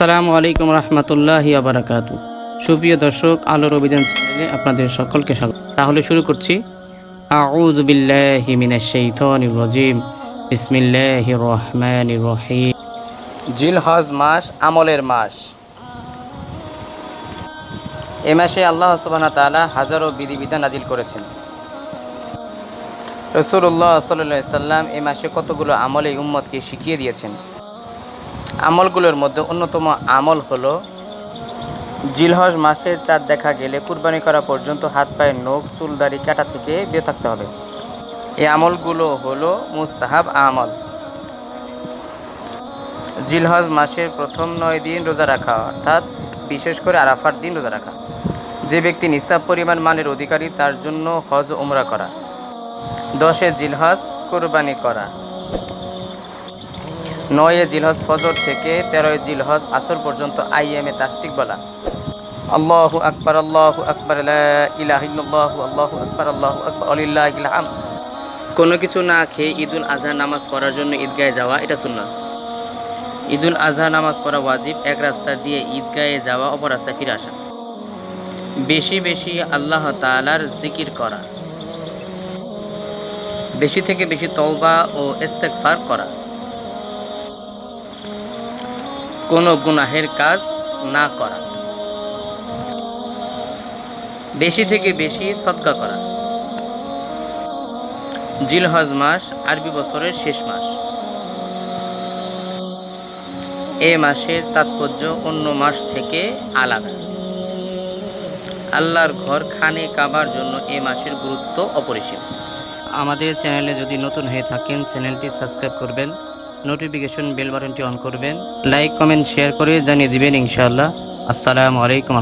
আসসালামু আলাইকুম রহমতুল্লাহ আবরাকাত সুপ্রিয় দর্শক, আলোর অভিযান চ্যানেলে আপনাদের সকলকে স্বাগত। তাহলে শুরু করছি। আউজ বিল্লাহি মিনাশ শাইতানির রাজিম। বিসমিল্লাহির জিলহজ মাস আমলের মাস। এ মাসে আল্লাহ সুবহানাহু তাআলা হাজারো বিধিবিধান নাজিল করেছেন। রসুল্লাহ সাল্লাহ সাল্লাম এ মাসে কতগুলো আমলে উম্মতকে শিখিয়ে দিয়েছেন? আমলগুলোর মধ্যে অন্যতম আমল হলো জিলহজ মাসে চাঁদ দেখা গেলে কুরবানি করা পর্যন্ত হাত পায়ের নখ, চুল, দাড়ি, কাটা থেকে বিয়ে থাকতে হবে। এই আমলগুলো হলো মুস্তাহাব আমল। জিলহজ মাসের প্রথম নয় দিন রোজা রাখা, অর্থাৎ বিশেষ করে আরাফার দিন রোজা রাখা। যে ব্যক্তি নিঃসাব পরিমাণ মানের অধিকারী, তার জন্য হজ ওমরা করা। দশে জিলহজ কোরবানি করা। নয়ে জিলহজ ফজর থেকে তেরোয় জিলহজ আসর পর্যন্ত আইএমএ তাস্টিক বলা। আল্লাহু আকবার আল্লাহু আকবার, লা ইলাহা ইল্লাল্লাহু, আল্লাহু আকবার আল্লাহু আকবার আলিল্লাহিল হামদ কোনো কিছু না খেয়ে ঈদুল আজহা নামাজ পড়ার জন্য ঈদগাহে যাওয়া, এটা সুন্নাত ঈদুল আজহা নামাজ পড়া ওয়াজিব, এক রাস্তা দিয়ে ঈদগাহে যাওয়া, অপর রাস্তায় ফিরে আসা। বেশি বেশি আল্লাহ তালার জিকির করা। বেশি থেকে বেশি তওবা ও ইস্তেগফার করা। কোনো গুনাহের কাজ না করা। বেশি থেকে বেশি সদকা করা। জিলহজ মাস আরবি বছরের শেষ মাস। এ মাসের তাৎপর্য অন্য মাস থেকে আলাদা। আল্লাহর ঘর খানে কাবার জন্য এ মাসের গুরুত্ব অপরিসীম। আমাদের চ্যানেলে যদি নতুন হয়ে থাকেন, চ্যানেলটি সাবস্ক্রাইব করবেন। নোটিফিকেশন বেল বাটনটি অন করবেন। লাইক কমেন্ট শেয়ার করে জানিয়ে দিবেন ইনশাআল্লাহ। আসসালামু আলাইকুম